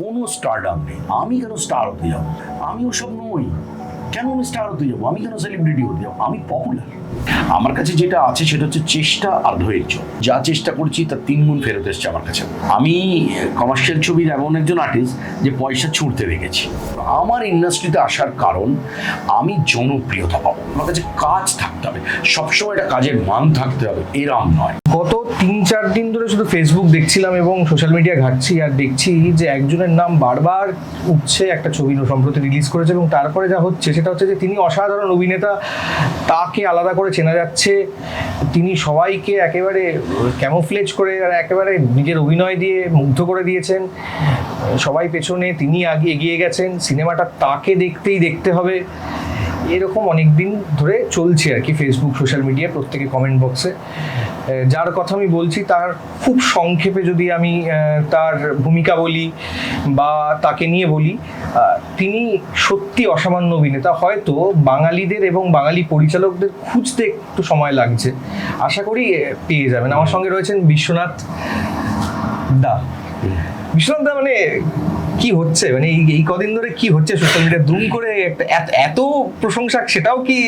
কোনো স্টারডাম নেই। আমি কেন স্টার হতে যাব? আমি ওসব নই। কেন আমি স্টার হতে যাব? আমি কেন সেলিব্রিটি হতে যাব? আমি পপুলার আমার কাছে যেটা আছে সেটা হচ্ছে চেষ্টা আর ধৈর্য। যা চেষ্টা করছি তার তিন গুণ ফেরত এসছে আমার কাছে। আমি কমার্শিয়াল ছবির এমন একজন আর্টিস্ট যে পয়সা ছুঁড়তে রেখেছি আমার ইন্ডাস্ট্রিতে আসার কারণ, আমি জনপ্রিয়তা পাবো। আমার কাছে কাজ থাকতে হবে। সবসময় একটা কাজের মান থাকতে হবে। এরম নয়। গত তিন, চার দিন ধরে শুধু ফেসবুক দেখছিলাম এবং সোশ্যাল মিডিয়া ঘাটছি আর দেখছি যে একজনের নাম বারবার উঠছে একটা ছবি সম্প্রতি রিলিজ করেছে এবং তারপরে যা হচ্ছে সেটা হচ্ছে যে তিনি অসাধারণ অভিনেতা, তাকে আলাদা করে চেনা যাচ্ছে, তিনি সবাইকে একেবারে ক্যামোফ্লেজ করে আর একেবারে নিজের অভিনয় দিয়ে মুগ্ধ করে দিয়েছেন। সবাই পেছনে তিনি আগে এগিয়ে গেছেন, সিনেমাটা তাকে দেখতেই দেখতে হবে। এরকম অনেক দিন ধরে চলছে আর কি ফেসবুক সোশ্যাল মিডিয়া প্রত্যেকে কমেন্ট বক্সে যার কথা আমি বলছি, তার খুব সংক্ষেপে যদি আমি তার ভূমিকা বলি বা তাকে নিয়ে বলি তিনি সত্যি অসামান্য অভিনেতা। হয়তো বাঙালিদের এবং বাঙালি পরিচালকদের খুঁজতে একটু সময় লাগছে। আশা করি পেয়ে যাবেন। আমার সঙ্গে রয়েছেন বিশ্বনাথ দা। বিশ্বনাথ দা মানে কি হচ্ছে? মানে এই কদিন ধরে কি হচ্ছে সোশ্যাল মিডিয়া দুম করে এত প্রশংসা, সেটাও কি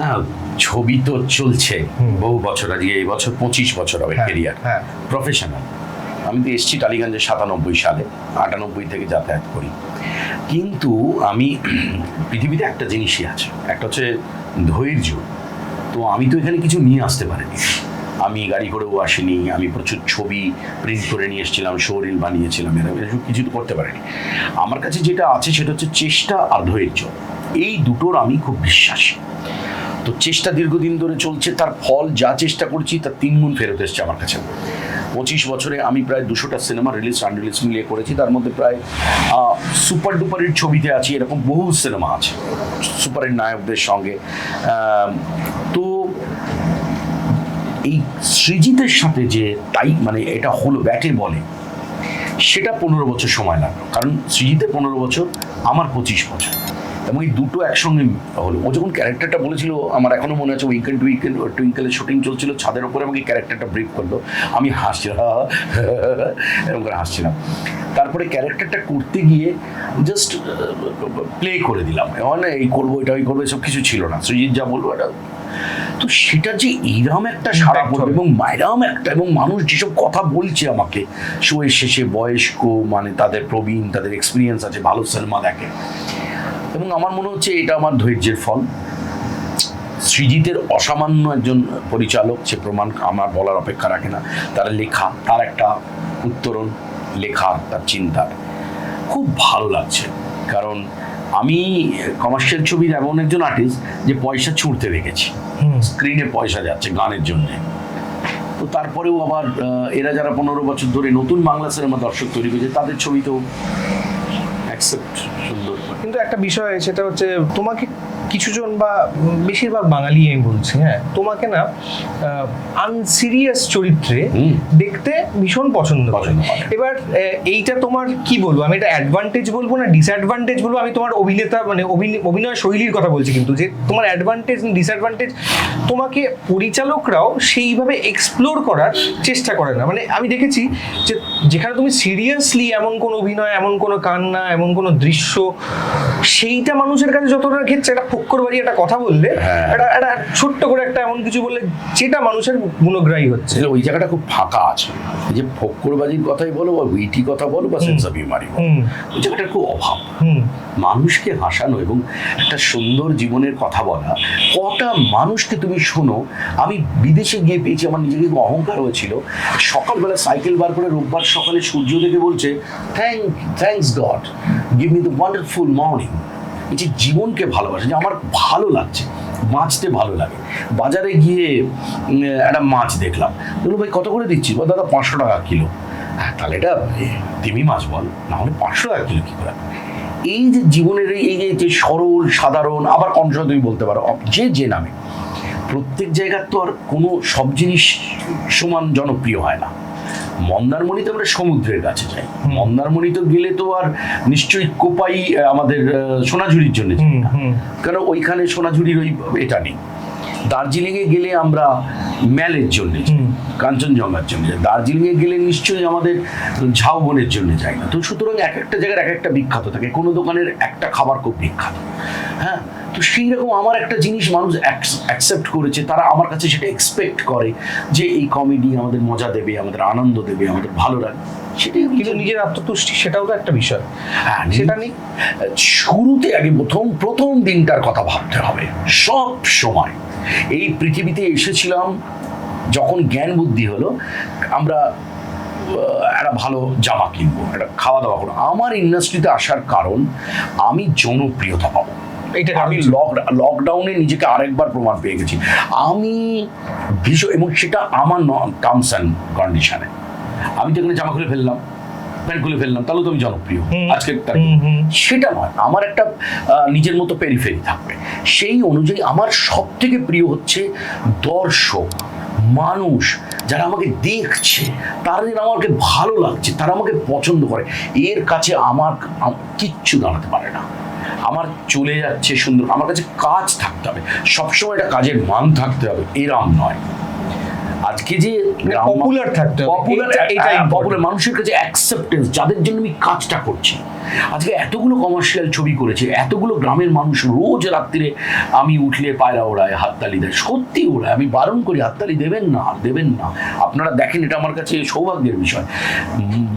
না ছবি তো চলছে বহু বছর আজকে এই বছর পঁচিশ বছর হবে হ্যাঁ, কেরিয়ার হ্যাঁ। প্রফেশনাল আমি তো এসছি টালিগঞ্জে সাতানব্বই সালে আটানব্বই থেকে যাতায়াত করি। কিন্তু আমি পৃথিবীতে একটা জিনিসই আছে একটা হচ্ছে ধৈর্য। তো আমি তো এখানে কিছু নিয়ে আসতে পারিনি। আমি গাড়ি করেও আসিনি আমি প্রচুর ছবি প্রিন্ট করে নিয়ে এসেছিলাম শোরিল বানিয়েছিলাম এরকম কিছু তো করতে পারিনি। আমার কাছে যেটা আছে সেটা হচ্ছে চেষ্টা আর ধৈর্য। এই দুটোর আমি খুব বিশ্বাসী। তো চেষ্টা দীর্ঘদিন ধরে চলছে, তার ফল যা চেষ্টা করছি তার তিন গুণ ফেরত এসছে আমার কাছে। পঁচিশ বছরে আমি প্রায় দুশোটা সিনেমা রিলিজ আনরিলিজ মিলিয়ে করেছি, তার মধ্যে প্রায় সুপার ডুপারের ছবিতে আছি, এরকম বহু সিনেমা আছে সুপারের নায়কদের সঙ্গে। তো এই সৃজিতের সাথে যে তাই মানে এটা হলো ব্যাটে বলে, সেটা পনেরো বছর সময় লাগল। কারণ সৃজিতের পনেরো বছর, আমার পঁচিশ বছর। এবং এই দুটো একসঙ্গে হলো। ও যখন ক্যারেক্টারটা বলেছিল আমার এখনও মনে আছে উইকেন টুইকেন টুইঙ্কেলের শুটিং চলছিল ছাদের উপরে আমাকে ক্যারেক্টারটা ব্রিফ করল। আমি হাসছিলাম এরকম করে হাসছিলাম। তারপরে ক্যারেক্টারটা করতে গিয়ে জাস্ট প্লে করে দিলাম। মানে এই করব এটা ওই করব এসব কিছু ছিল না। সৃজিৎ যা বলব এটা তো সেটা যে এইরকম একটা সারা পড়বে এবং মায়েরাম একটা এবং মানুষ যেসব কথা বলছে আমাকে শোয়ের শেষে বয়স্ক মানে তাদের প্রবীণ তাদের এক্সপিরিয়েন্স আছে ভালো সিনেমা দেখে। এবং আমার মনে হচ্ছে এটা আমার ধৈর্যের ফল। সৃজিতের অসামান্য একজন পরিচালক সে প্রমাণ আমার বলার অপেক্ষা রাখে না। তার লেখা তার একটা উত্তরণ লেখা তার চিন্তার খুব ভালো লাগছে। কারণ আমি কমার্শিয়াল ছবির এমন একজন আর্টিস্ট যে পয়সা ছুঁড়তে দেখেছি। স্ক্রিনে পয়সা যাচ্ছে গানের জন্য। তো তারপরেও আবার এরা যারা পনেরো বছর ধরে নতুন বাংলা সিনেমা দর্শক তৈরি করেছে তাদের ছবি তো অ্যাকসেপ্ট। কিন্তু একটা বিষয় সেটা হচ্ছে তোমাকে কিছুজন বা বেশিরভাগ বাঙালি আমি বলছি হ্যাঁ। তোমাকে না আনসিরিয়াস চরিত্রে দেখতে ভীষণ পছন্দ করে। এবার এইটা তোমার কি বলব? আমি এটা অ্যাডভান্টেজ বলব না ডিসঅ্যাডভান্টেজ বলব? আমি তোমার অভিনেতা মানে অভিনয়- শৈলীর কথা বলছি কিন্তু যে তোমার অ্যাডভান্টেজ ডিসঅ্যাডভান্টেজ তোমাকে পরিচালকরাও সেইভাবে এক্সপ্লোর করার চেষ্টা করে না। মানে আমি দেখেছি যে যেখানে তুমি সিরিয়াসলি এমন কোন অভিনয় এমন কোনো কান্না এমন কোনো দৃশ্য সেইটা মানুষের কাছে যতটা ঘেরছে একটা ফক্কর বাড়ি একটা কথা বললে হ্যাঁ। একটা একটা ছোট্ট করে একটা এমন কিছু বললে যেটা মানুষের গুণগ্রাহী হচ্ছে। ওই জায়গাটা খুব ফাঁকা আছে। যে ফক্করবাজির কথাই বলো বা উইটি কথা বলো বা সেন্স অফ হিউমারই বলো। ওই জায়গাটার খুব অভাব। মানুষকে হাসানো এবং একটা সুন্দর জীবনের কথা বলা কটা মানুষকে তুমি শোনো আমি বিদেশে গিয়ে পেয়েছি আমার নিজেকে খুব অহংকার হয়েছিল। সকালবেলা সাইকেল বার করে রোববার সকালে সূর্য দেখে বলছে thank thanks God give me the wonderful morning যে জীবনকে ভালোবাসে, যে আমার ভালো লাগছে, বাঁচতে ভালো লাগে। বাজারে গিয়ে একটা মাছ দেখলাম। বলল, ভাই, কত করে দিচ্ছি বল দাদা, পাঁচশো টাকা কিলো। হ্যাঁ তাহলে এটা তেমি মাছ বল না হলে পাঁচশো টাকা কিলো কী করে? এই যে জীবনের এই যে সরল, সাধারণ, আবার অংশ তুমি বলতে পারো যে যে নামে প্রত্যেক জায়গার তো আর কোনো সব জিনিস সমান জনপ্রিয় হয় না। মন্দারমণিতে আমরা সমুদ্রের কাছে যাই। মন্দারমণি তো গেলে তো আর নিশ্চয়ই কোপাই আমাদের সোনাঝুরির জন্য কারণ ওইখানে সোনাঝুরির ওই এটা নেই। দার্জিলিংয়ে গেলে আমরা ম্যালের জন্য। কাঞ্চনজঙ্ঘার জন্য যাই। দার্জিলিংয়ে গেলে নিশ্চয়ই আমাদের ঝাউবনের জন্য যাই না। তো সুতরাং এক একটা জায়গার এক একটা বিখ্যাত থাকে। কোনো দোকানের একটা খাবার খুব বিখ্যাত। হ্যাঁ? তো সেই রকম আমার একটা জিনিস মানুষ অ্যাকসেপ্ট করেছে তারা আমার কাছে সেটা এক্সপেক্ট করে যে এই কমেডি আমাদের মজা দেবে আমাদের আনন্দ দেবে আমাদের ভালো লাগবে। সেটাই কিন্তু নিজের আত্মতুষ্টি সেটাও তো একটা বিষয়। হ্যাঁ, সেটা নেই। শুরুতে আগে প্রথম প্রথম দিনটার কথা ভাবতে হবে। সব সময়। এই পৃথিবীতে এসেছিলাম যখন জ্ঞান বুদ্ধি হলো আমরা একটা ভালো জামা কিনবো একটা খাওয়া দাওয়া করব। আমার ইন্ডাস্ট্রিতে আসার কারণ আমি জনপ্রিয়তা পাবো। এইটা আমি আমি লক লকডাউনে নিজেকে আরেকবার প্রমাণ পেয়ে গেছি। আমি ভীষণ এবং সেটা আমার টার্মস অ্যান্ড কন্ডিশনে আমি তো এখানে জামা খুলে ফেললাম প্যান্ট খুলে ফেললাম তাহলে তো আমি জনপ্রিয়। আজকে। সেটা নয় আমার একটা নিজের মতো পেরিফেরি থাকবে। সেই অনুযায়ী আমার সব থেকে প্রিয় হচ্ছে দর্শক মানুষ যারা আমাকে দেখছে তারা যেন আমাকে ভালো লাগছে তারা আমাকে পছন্দ করে। এর কাছে আমার কিচ্ছু দাঁড়াতে পারে না। আমার চলে যাচ্ছে সুন্দর, আমার কাছে কাজ থাকতে হবে। সবসময় একটা কাজের মান থাকতে হবে, এরম নয়। আজকে যে popular থাকতে পপুলার এটা পপুলার মানুষের কাছে অ্যাকসেপ্টেন্স যাদের জন্য আমি কাজটা করছি। আজকে এতগুলো কমার্শিয়াল ছবি করেছে এতগুলো গ্রামের মানুষ রোজ রাত্রিরে আমি উঠলে পায়রা ওড়ায় হাততালি দেয়। সত্যি ওড়ায় আমি বারণ করি হাততালি দেবেন না দেবেন না। আপনারা দেখেন এটা আমার কাছে সৌভাগ্যের বিষয়।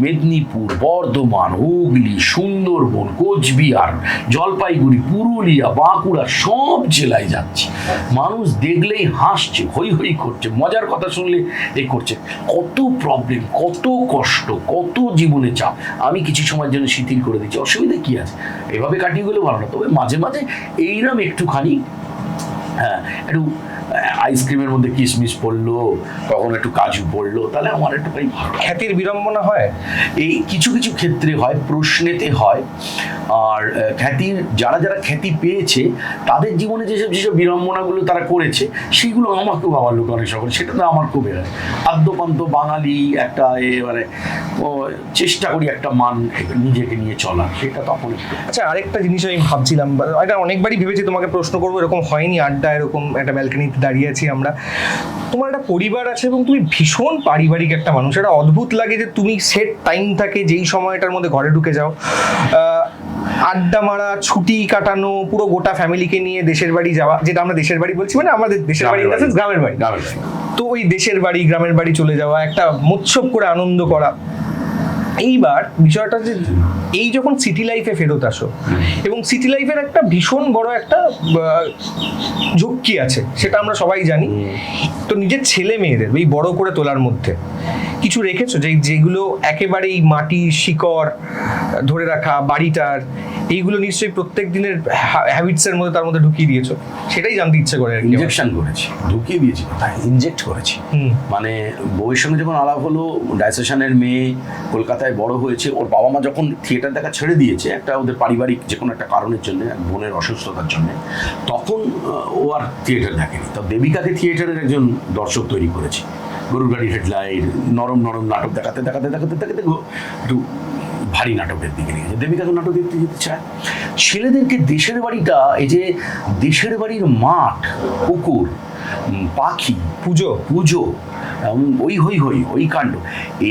মেদিনীপুর বর্ধমান হুগলি সুন্দরবন কোচবিহার জলপাইগুড়ি পুরুলিয়া বাঁকুড়া সব জেলায় যাচ্ছি। মানুষ দেখলেই হাসছে হই হই করছে মজার কথা শুনলে এ করছে। কত প্রবলেম কত কষ্ট, কত জীবনে চাপ। আমি কিছু সময়ের জন্য শিথিল করে দিচ্ছি। অসুবিধা কি আছে? এভাবে কাটিয়ে গেলে ভালো না। তবে মাঝে মাঝে এইরম একটুখানি হ্যাঁ একটু আইসক্রিমের মধ্যে কিশমিশ পড়ল কখন একটু কাজু পড়ল তাহলে আমার একটু খ্যাতির বিড়ম্বনা হয়? এই কিছু কিছু ক্ষেত্রে হয় প্রশ্নেতে হয় আর খ্যাতির যারা যারা খ্যাতি পেয়েছে তাদের জীবনে যেসব যেসব বিড়ম্বনাগুলো তারা করেছে সেইগুলো আমাকেও ভাবার লোক অনেক সকল সেটা তো আমার খুব এরায় আদ্যপান্ত বাঙালি একটা এ মানে চেষ্টা করি একটা মান নিজেকে নিয়ে চলা সেটা তখন আচ্ছা আরেকটা জিনিস আমি ভাবছিলাম এটা অনেকবারই ভেবেছি তোমাকে প্রশ্ন করব এরকম হয়নি আড্ডা এরকম একটা ব্যালকনিতে দাঁড়িয়ে আছি আমরা। তোমার একটা পরিবার আছে এবং তুমি ভীষণ পারিবারিক একটা মানুষ। এটা অদ্ভুত লাগে যে তুমি সেট টাইম থাকে যেই সময়টার মধ্যে ঘরে ঢুকে যাও। আড্ডা মারা ছুটি কাটানো পুরো গোটা ফ্যামিলিকে নিয়ে দেশের বাড়ি যাওয়া যেটা আমরা দেশের বাড়ি বলছি মানে আমাদের দেশের বাড়ি। গ্রামের বাড়ি। তো ওই দেশের বাড়ি গ্রামের বাড়ি চলে যাওয়া একটা মোৎসব করে আনন্দ করা। এইবার বিষয়টা যে এই যখন সিটি লাইফে ফেরত আসো, এবং সিটি লাইফের একটা ভীষণ বড় একটা ঝুঁকি আছে, সেটা আমরা সবাই জানি। তো নিজের ছেলে মেয়েদের, এই বড় করে তোলার মধ্যে কিছু রেখেছো? যে যেগুলো একেবারেই মাটি শিকড় ধরে রাখা, বাড়িটার এইগুলো নিশ্চয়ই প্রত্যেক দিনের হ্যাবিটসের মধ্যে তার মধ্যে ঢুকিয়ে দিয়েছ। সেটাই জানতে ইচ্ছে করে আর আমার। করেছি ঢুকিয়ে দিয়েছি কোথায়? ইনজেক্ট করেছি। মানে বউয়ের সঙ্গে যখন আলাপ হলো ডাইসেশনের মেয়ে কলকাতায় বড় হয়েছে ওর বাবা মা যখন থিয়েটার দেখা ছেড়ে দিয়েছে একটা ওদের পারিবারিক যে কোনো একটা কারণের জন্য বোনের অসুস্থতার জন্য তখন ও আর থিয়েটার দেখেনি। তো দেবিকাকে থিয়েটারের একজন দর্শক তৈরি করেছি। গরুর গাড়ি হেডলাইট নরম নরম নাটক দেখাতে দেখাতে দেখাতে দেখাতে একটু ভারী নাটকের দিকে নিয়ে গেছে দেবিকা তো নাটক দেখতে যেতে চায়। ছেলেদেরকে দেশের বাড়িটা এই যে দেশের বাড়ির মাঠ পুকুর পাখি পুজো। পুজো ওই হই হই ওই কাণ্ড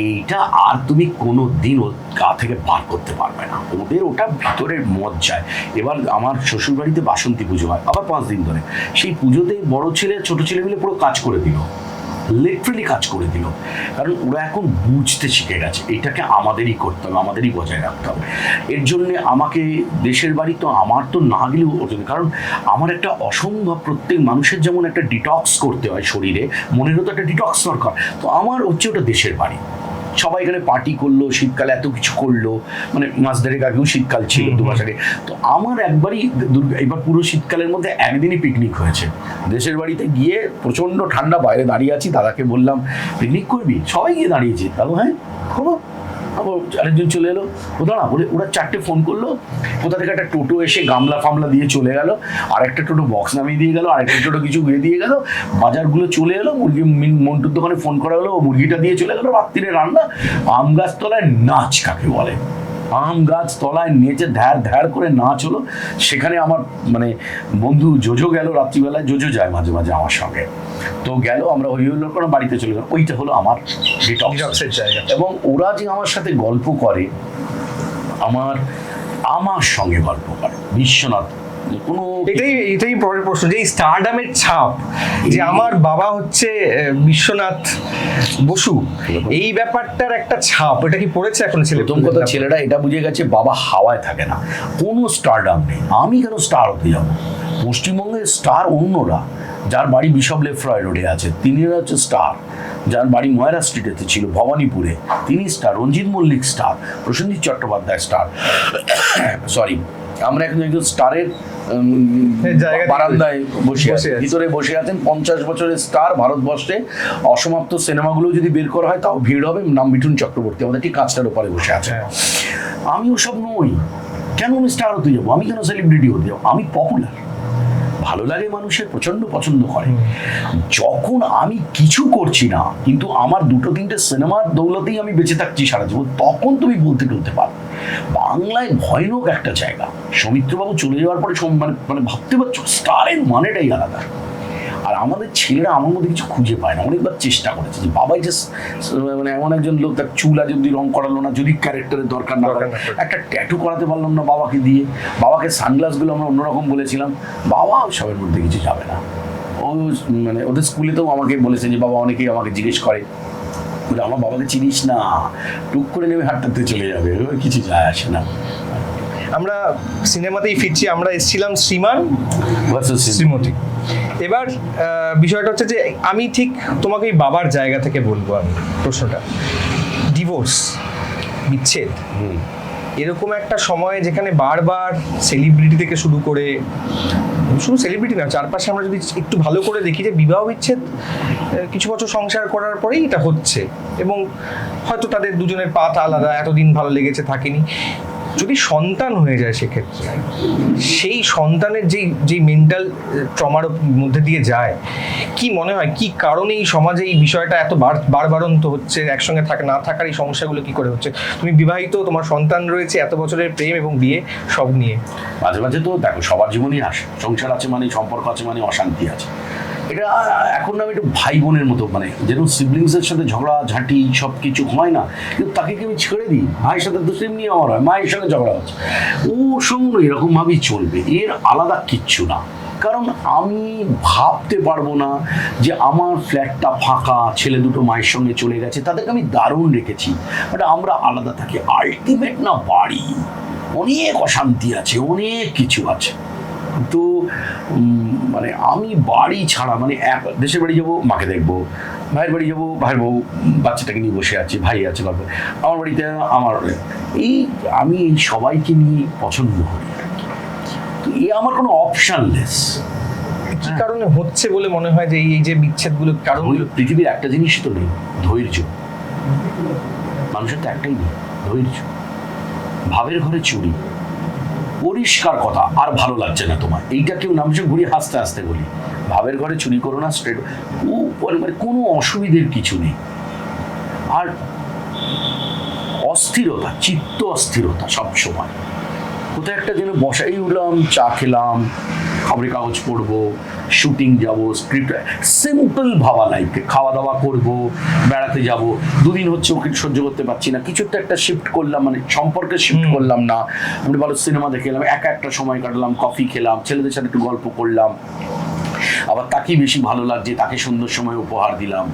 এইটা আর তুমি কোনো দিন ওর গা থেকে বার করতে পারবে না। ওদের ওটা ভিতরের মদ যায় এবার আমার শ্বশুর বাড়িতে বাসন্তী পুজো হয় আবার পাঁচ দিন ধরে। সেই পুজোতে বড় ছেলে ছোট ছেলে মিলে পুরো কাজ করে দিল। লিটারালি কাজ করে দিল। কারণ ওরা এখন বুঝতে শিখে গেছে, এটাকে আমাদেরই করতে হবে, আমাদেরই বজায় রাখতে হবে। এর জন্যে আমাকে দেশের বাড়ি তো আমার তো না গেলেও ওজন কারণ আমার একটা অসম্ভব প্রত্যেক মানুষের যেমন একটা ডিটক্স করতে হয় শরীরে, মনেরও তো একটা ডিটক্স দরকার। তো আমার হচ্ছে ওটা দেশের বাড়ি। সবাই এখানে পার্টি করল শীতকালে এত কিছু করল মানে মাস দেড়েক আগেও শীতকাল ছিল দু মাস আগে। তো আমার একবারই এবার পুরো শীতকালের মধ্যে একদিনই পিকনিক হয়েছে। দেশের বাড়িতে গিয়ে প্রচণ্ড ঠান্ডা বাইরে দাঁড়িয়ে আছি দাদাকে বললাম পিকনিক করবি? সবাই গিয়ে দাঁড়িয়েছি দাদু হ্যাঁ করব। আবার আরেকজন চলে এলো। ও দাঁড়া বলে ওরা চারটে ফোন করল। কোথা থেকে একটা টোটো এসে গামলা ফামলা দিয়ে চলে গেল। আর একটা টোটো বক্স নামিয়ে দিয়ে গেল আর একটা টোটো কিছু উড়ে দিয়ে গেল। বাজারগুলো চলে এলো, মুরগি মন্টুর দোকানে ফোন করা হলো, ও মুরগিটা দিয়ে চলে গেলো, রাত্রিরে রান্না। আম গাছতলায় নাচ কাকে বলে? আম গাছ তলায় নেচে ধ্যার ধ্যার করে নাচ হলো। সেখানে আমার মানে বন্ধু জোজো গেল রাত্রিবেলায়। জোজো যায় মাঝে মাঝে আমার সঙ্গে। তো গেল আমরা হই হইল করে বাড়িতে চলে গেলাম। ওইটা হলো আমার ডিটক্সের জায়গা। এবং ওরা যে আমার সাথে গল্প করে আমার আমার সঙ্গে গল্প করে। বিশ্বনাথ কোনো এটাই এটাই পরের প্রশ্ন যে স্টারডামের ছাপ যে আমার বাবা হচ্ছে বিশ্বনাথ বসু এই ব্যাপারটার একটা ছাপ এটা কি পড়েছে এখন ছেলে প্রথম কথা ছেলেরা এটা বুঝে গেছে বাবা হাওয়ায় থাকে না। কোনো স্টারডাম নেই। আমি কেন স্টার হতে যাব? পশ্চিমবঙ্গের স্টার অন্যরা যার বাড়ি বিশপ লেফ্রয় রোডে আছে তিনি হচ্ছে স্টার যার বাড়ি ময়রা স্ট্রিটেতে ছিল ভবানীপুরে তিনি star Ranjit Mallick star Prosenjit Chattopadhyay star sorry আমরা এখন একজন স্টারের বারান্দায় বসে বসে আছি আছি। ভিতরে বসে আছেন পঞ্চাশ বছরের স্টার ভারতবর্ষে। অসমাপ্ত সিনেমাগুলো যদি বের করা হয় তাও ভিড় হবে। নাম মিঠুন চক্রবর্তী আমাদের ঠিক কাজটার ওপারে বসে আছে হ্যাঁ। আমি ওসব নই। কেন আমি স্টার হতে যাব? আমি কেন সেলিব্রিটি হতে যাব? আমি পপুলার ভালো লাগে মানুষের প্রচণ্ড পছন্দ করে। যখন আমি কিছু করছি না, কিন্তু আমার দুটো তিনটে সিনেমার দৌলতেই আমি বেঁচে থাকছি সারা জীবন, তখন তুমি বলতে টলতে পারো। বাংলায় ভয়ানক একটা জায়গা। সৌমিত্রবাবু চলে যাওয়ার পরে মানে মানে ভাবতে পারছ, স্টারের মানেটাই আলাদা। আমাদের ছেলেরা আমার মধ্যে কিছু খুঁজে পায় না। অনেকবার চেষ্টা করেছে যে বাবাই যে মানে এমন একজন লোক তার চুল অব্দি রং করালো না যদি ক্যারেক্টারের দরকার না। একটা ট্যাটু করাতে পারলাম না বাবাকে দিয়ে। বাবাকে সানগ্লাসগুলো আমরা অন্যরকম বলেছিলাম। বাবা সবের মধ্যে কিছু যাবে না। ও মানে ওদের স্কুলেতেও আমাকে বলেছে যে বাবা অনেকেই আমাকে জিজ্ঞেস করে। বলে আমার বাবাকে চিনিস না। টুক করে নেমে হাঁটতে চলে যাবে। কিছু যায় আসে না। আমরা সিনেমাতেই ফিরছি। আমরা এসেছিলাম শ্রীমান শ্রীমতী। এবার বিষয়টা হচ্ছে যে আমি ঠিক তোমাকে এই বাবার জায়গা থেকে বলব আমি প্রশ্নটা ডিভোর্স বিচ্ছেদ। এরকম একটা সময় যেখানে বারবার সেলিব্রিটি থেকে শুরু করে শুধু সেলিব্রিটি না চারপাশে আমরা যদি একটু ভালো করে দেখি যে বিবাহ বিচ্ছেদ কিছু বছর সংসার করার পরেই এটা হচ্ছে এবং হয়তো তাদের দুজনের পাত আলাদা এতদিন ভালো লেগেছে থাকেনি যদি সন্তান হয়ে যায় সেক্ষেত্রে, সেই সন্তানের যেই যেই মেন্টাল ট্রমার মধ্যে দিয়ে যায়, কি মনে হয়, কি কারণে এই সমাজে এই বিষয়টা এত বার, বারবারন্ত হচ্ছে, একসঙ্গে থাকা, না থাকার এই সমস্যাগুলো কি করে হচ্ছে? তুমি বিবাহিত, তোমার সন্তান রয়েছে, এত বছরের প্রেম এবং বিয়ে সব নিয়ে। মাঝে মাঝে তো দেখো, সবার জীবনই আসে। সংসার আছে মানে সম্পর্ক আছে মানে অশান্তি আছে। এটা, এখন আমি একটু ভাই বোনের মতো মানে যেরকম সিবলিংসের সাথে ঝগড়া, ঝাঁটি সব কিছু হয় না, কিন্তু তাকে কি আমি ছেড়ে দিই? ভাইয়ের সাথে তো সেমনি আমার হয়, মায়ের সঙ্গে ঝগড়া হচ্ছে। ওর সঙ্গে এরকমভাবেই চলবে, এর আলাদা কিচ্ছু না। কারণ আমি ভাবতে পারব না যে আমার ফ্ল্যাটটা ফাঁকা, ছেলে দুটো মায়ের সঙ্গে চলে গেছে, তাদেরকে আমি দারুণ রেখেছি। বাট আমরা আলাদা থাকি আলটিমেট না বাড়ি। অনেক অশান্তি আছে, অনেক কিছু আছে। তো মানে আমি বাড়ি ছাড়া মানে এক দেশের বাড়ি যাব মাকে দেখব ভাইয়ের বাড়ি যাব ভাইয়ের বউ বাচ্চাটাকে নিয়ে বসে আছে ভাই আছে গল্প। আমার বাড়িতে আমার এই আমি এই সবাইকে নিয়ে পছন্দ করি। তো এ আমার কোনো অপশানলেস। কি কারণে হচ্ছে বলে মনে হয় যে এই যে বিচ্ছেদগুলো কারণগুলো পৃথিবীর একটা জিনিস তো নেই ধৈর্য। মানুষের তো একটাই নেই ধৈর্য। ভাবের ঘরে চুরি। পরিষ্কার কথা, আর ভালো লাগছে না তোমার। এইটা কেউ নামছে ঘুরি হাসতে হাসতে বলি। ভাবের ঘরে চুরি করো না স্ট্রেট মানে কোনো অসুবিধের কিছু নেই। আর অস্থিরতা, চিত্ত অস্থিরতা সবসময়। কোথায় একটা যেন বসাই উঠলাম, চা খেলাম খবরের কাগজ পড়ব শুটিং যাব স্ক্রিপ্ট সিম্পল ভাবা লাইফে খাওয়া দাওয়া করব বেড়াতে যাব। দুদিন হচ্ছে ওকে সহ্য করতে পারছি না। কিছু একটা একটা শিফট করলাম মানে সম্পর্কে শিফট করলাম না। আমরা ভালো সিনেমা দেখে এলাম একা একটা সময় কাটলাম কফি খেলাম ছেলেদের সাথে একটু গল্প করলাম। আবার তাকেই বেশি ভালো লাগছে তাকে সুন্দর সময় উপহার দিলাম।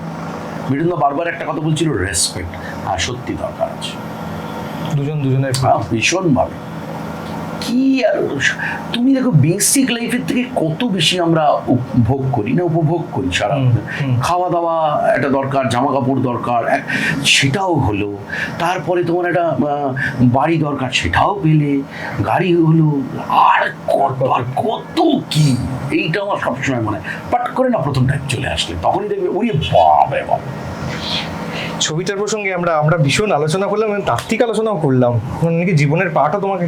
বিভিন্ন বারবার একটা কথা বলছিল রেসপেক্ট আর সত্যি দরকার আছে। দুজন দুজনের হ্যাঁ, ভীষণভাবে। কি আর তুমি দেখো বেসিক লাইফের থেকে কত বেশি আমরা উপভোগ করি না উপভোগ করি সারা। খাওয়া দাওয়া একটা দরকার জামা কাপড় দরকার সেটাও হলো। তারপরে তোমার একটা বাড়ি দরকার সেটাও পেলে গাড়ি হলো আর কত কি? এইটা আমার সবসময় মনে হয়। পাট করে না প্রথম টাইম চলে আসলে। তখনই দেখবে ওরে বাবা বাবা ছবিটার প্রসঙ্গে আমরা আমরা ভীষণ আলোচনা করলাম এবং তাত্ত্বিক আলোচনাও করলাম। মানে নাকি জীবনের পাঠও তোমাকে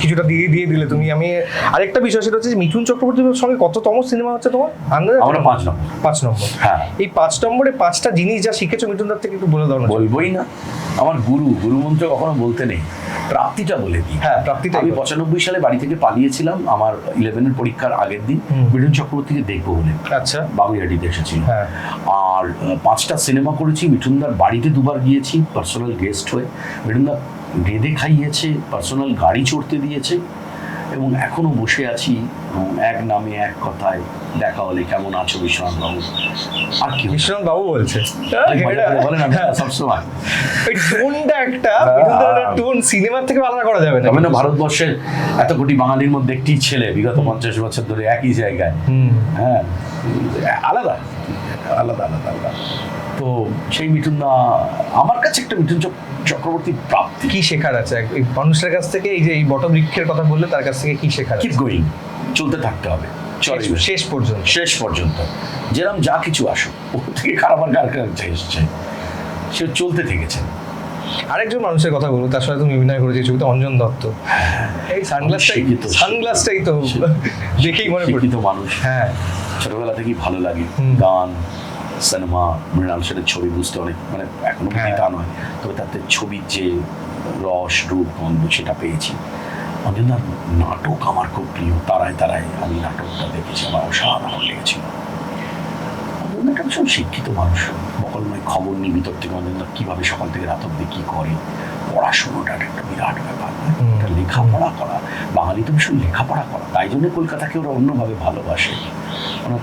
কিছুটা দিয়ে দিয়ে দিলে তুমি। আমি আরেকটা বিষয় সেটা হচ্ছে মিথুন মিঠুন চক্রবর্তীর সঙ্গে কততম সিনেমা হচ্ছে তোমার? আন্দাজ? আমরা পাঁচ নম্বর। পাঁচ নম্বর। হ্যাঁ। এই পাঁচ নম্বরে পাঁচটা জিনিস যা শিখেছো মিথুন দার থেকে একটু বলে দাও না। বলবোই না। আমার গুরু গুরু মন্ত্র কখনো বলতে নেই। প্রাপ্তিটা বলে দিই। হ্যাঁ, প্রাপ্তিটা আমি পঁচানব্বই সালে বাড়ি থেকে পালিয়েছিলাম আমার ইলেভেনের পরীক্ষার আগের দিন। মিঠুন চক্রবর্তীকে দেখব বলে। আচ্ছা। বাগুইয়াটিতে এসেছিল। হ্যাঁ। আর পাঁচটা সিনেমা করেছি। মিঠুনদার বাড়িতে দুবার গিয়েছি পার্সোনাল গেস্ট হয়ে। মিঠুনদা বেঁধে খাইয়েছে পার্সোনাল গাড়ি চড়তে দিয়েছে। এবং এখনও বসে আছি এক নামে এক কথায় দেখা হলে কেমন আছো বিশ্বনাথ বাবু আর কি? বিশ্বনাথ বাবু বলছে। করে বলেন আমি হ্যাঁ, সবসময়। ওই টোনটা একটা হ্যাঁ। টোন সিনেমার থেকে আলাদা করা যাবে না তবে না ভারতবর্ষের এত কোটি বাঙালির মধ্যে একটি ছেলে বিগত পঞ্চাশ বছর ধরে একই জায়গায়। হ্যাঁ আলাদা। আলাদা আলাদা আলাদা। তো সেই মিঠুন দা আমার কাছে একটা মিঠুন চক্রবর্তী প্রাপ্তি। কি শেখার আছে? এক- এই মানুষের কাছ থেকে এই যে এই বটবৃক্ষের কথা বললে তার কাছ থেকে কি শেখার কিপ গোয়িং চলতে থাকতে হবে। চলে শেষ- পর্যন্ত। শেষ পর্যন্ত। যেরকম যা কিছু আসুক ওর থেকে খারাপ আর কার এসছে? সে চলতে থেকেছে। আরেকজন মানুষের কথা বলব তার সাথে তুমি অভিনয় করেছি ছবিতে অঞ্জন দত্ত। এই সানগ্লাসটাই সানগ্লাসটাই তো দেখেই মনে পড়ে। শিক্ষিত মানুষ। হ্যাঁ। ছোটবেলা থেকেই ভালো লাগে। গান সিনেমা মৃণাল সেনের ছবি বুঝতে অনেক মানে এখনও হ্যাঁ। তা নয়। তবে তাতে ছবির যে রস রূপ গন্ধ সেটা পেয়েছি। অঞ্জনার নাটক আমার খুব প্রিয়। তারায় তারায় আমি নাটকটা দেখেছি আমার অসাধারণ লেগেছিল। ভীষণ শিক্ষিত মানুষ। বকলময় খবর নিয়ে ভিতর থেকে অঞ্জনা কীভাবে সকাল থেকে রাত অব্দি কী করে পড়াশুনোটা একটা বিরাট ব্যাপার। একটা লেখাপড়া করা। বাঙালি তো ভীষণ লেখাপড়া করা। তাই জন্য কলকাতাকে ওরা অন্যভাবে ভালোবাসে।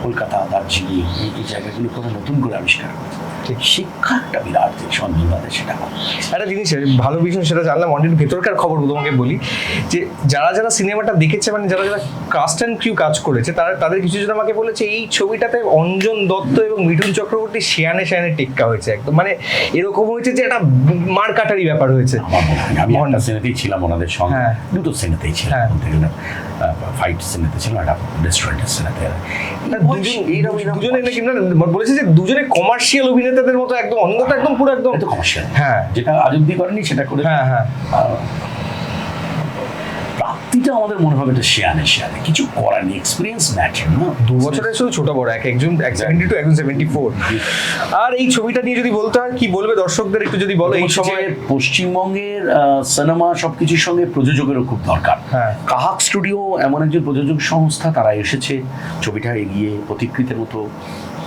কলকাতা দার্জিলিং এই এই জায়গাগুলোকে ওরা নতুন করে আবিষ্কার করেছে ঠিক। শিক্ষা একটা বিরাট জিনিস অঞ্জনদাদের সেটা একটা জিনিস ভালো বিষয় সেটা জানলাম অনেক ভেতরকার খবর তোমাকে বলি যে যারা যারা সিনেমাটা দেখেছে মানে যারা যারা কাস্ট অ্যান্ড ক্রিউ কাজ করেছে তারা তাদের কিছু জন আমাকে বলেছে এই ছবিটাতে অঞ্জন দত্ত এবং মিঠুন চক্রবর্তী শিয়ানে শিয়ানে টেক্কা হয়েছে একদম। মানে এরকম হয়েছে যে একটা মার কাটারি ব্যাপার হয়েছে। আমি একটা সিনেতেই ছিলাম ওনাদের সঙ্গে। হ্যাঁ। দুটো সিনেতেই ছিলাম। হ্যাঁ। বলতে গেলে ফাইট সিনেতে ছিলাম একটা রেস্টুরেন্টের সিনেতে। দুজন- নাকি বলেছে যে দুজনে কমার্শিয়াল অভিনেতাদের মতো একদম অন্ধটা একদম পুরো একদম কমার্শিয়াল হ্যাঁ। যেটা আজ অব্দি করেনি সেটা করে হ্যাঁ হ্যাঁ। প্রাপ্তিটা আমাদের মনে হবে এটা শেয়ানে শেয়ানে কিছু করার নেই এক্সপিরিয়েন্স ম্যাটার না। দু বছরের শুধু ছোট বড় এক একজন এক সেভেন্টি টু একজন সেভেন্টি ফোর আর এই ছবিটা নিয়ে যদি বলতে হয় কি বলবে দর্শকদের একটু যদি বলো এই সময়? পশ্চিমবঙ্গের সিনেমা সবকিছুর সঙ্গে প্রযোজকেরও খুব দরকার। হ্যাঁ। কাহাক স্টুডিও এমন একজন প্রযোজক সংস্থা তারা এসেছে ছবিটা এগিয়ে প্রতিকৃতের মতো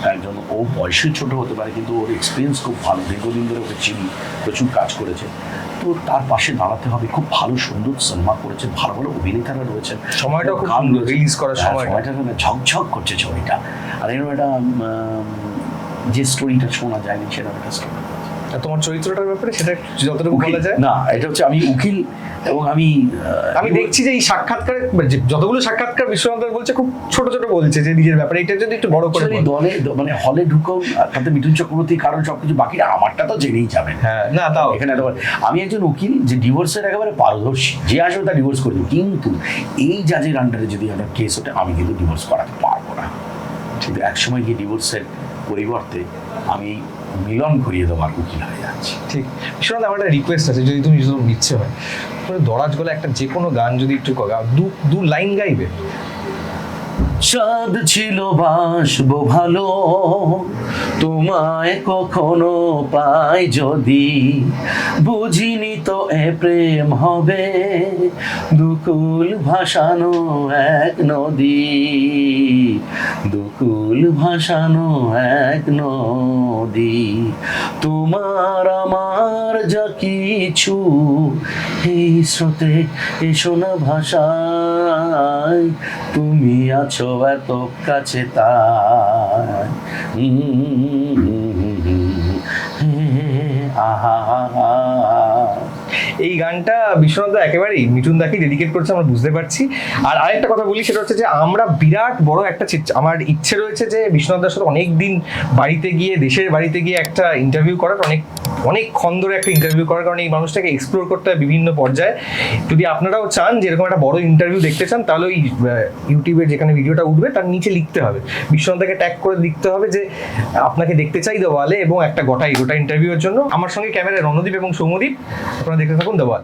একজন ও বয়সে ছোট হতে পারে কিন্তু ওর এক্সপিরিয়েন্স খুব ভালো। দীর্ঘদিন ধরে ওকে চিনি প্রচুর কাজ করেছে। তো তার পাশে দাঁড়াতে হবে খুব ভালো সুন্দর সিনেমা করেছে ভালো ভালো অভিনেতারা রয়েছে সময়টা খুব গান রিলিজ করার হ্যাঁ, সময়টা। সময়টা ঝকঝক করছে ছবিটা। আর এরকম একটা যে স্টোরিটা শোনা যায়নি সেটা একটা স্টোরি তোমার চরিত্রটার ব্যাপারে সেটা যতটুকু বলা যায়। না এটা হচ্ছে আমি উকিল এবং আমি আমি দেখছি যে এই সাক্ষাৎকারে মানে যতগুলো সাক্ষাৎকার বিশ্বনাথ বলছে খুব ছোট ছোট বলছে যে নিজের ব্যাপারে এটা যদি একটু বড় করে দলে মানে হলে আর তাতে মিঠুন চক্রবর্তী কারণ সবকিছু বাকিটা আমারটা তো জেনেই যাবেন। হ্যাঁ না তাও। এখানে আমি একজন উকিল যে ডিভোর্সের একেবারে পারদর্শী। যে আসবে তা ডিভোর্স করে কিন্তু এই জাজের আন্ডারে যদি একটা কেস ওঠে আমি কিন্তু ডিভোর্স করাতে পারব না। কিন্তু একসময় গিয়ে ডিভোর্সের পরিবর্তে আমি মিলন করিয়ে দেওয়ার উকিল হয়ে যাচ্ছি। ঠিক। বিশ্বনাথ আমার একটা রিকোয়েস্ট আছে, যদি তুমি যদি ইচ্ছে হয় তুমি দরাজ গলা একটা যে কোনো গান যদি একটু দু দু লাইন গাইবে। চাঁদ ছিল বাসবো ভালো। তোমায় কখনো পাই যদি বুঝিনি তো এ প্রেম হবে। দুকুল ভাসানো এক নদী, দুকুল ভাসানো এক নদী। তোমার আমার যা কিছু এই স্রোতে এসো না ভাষায়। তুমি আছো এত কাছে তাই আহা এই গানটা বিশ্বনাথ দা একেবারেই মিঠুন দাকে ডেডিকেট করেছে, আমরা বুঝতে পারছি। আর আরেকটা কথা বলি, সেটা হচ্ছে যে আমরা বিরাট বড় একটা আমার ইচ্ছে রয়েছে যে বিশ্বনাথ দার সাথে অনেক দিন বাড়িতে গিয়ে, দেশের বাড়িতে গিয়ে একটা ইন্টারভিউ করার, অনেক অনেকক্ষণ ধরে একটা ইন্টারভিউ করার কারণে এই মানুষটাকে এক্সপ্লোর করতে হয় বিভিন্ন পর্যায়ে। যদি আপনারাও চান যে এরকম একটা বড় ইন্টারভিউ দেখতে চান, তাহলে ওই ইউটিউবে যেখানে ভিডিওটা উঠবে, তার নিচে লিখতে হবে। বিশ্বনাথকে ট্যাগ করে লিখতে হবে যে, আপনাকে দেখতে চাই দেওয়ালে এবং একটা গোটাই গোটা ইন্টারভিউয়ের জন্য। আমার সঙ্গে ক্যামেরায় রণদীপ এবং সৌমদীপ আপনারা দেখতে থাকুন দেওয়াল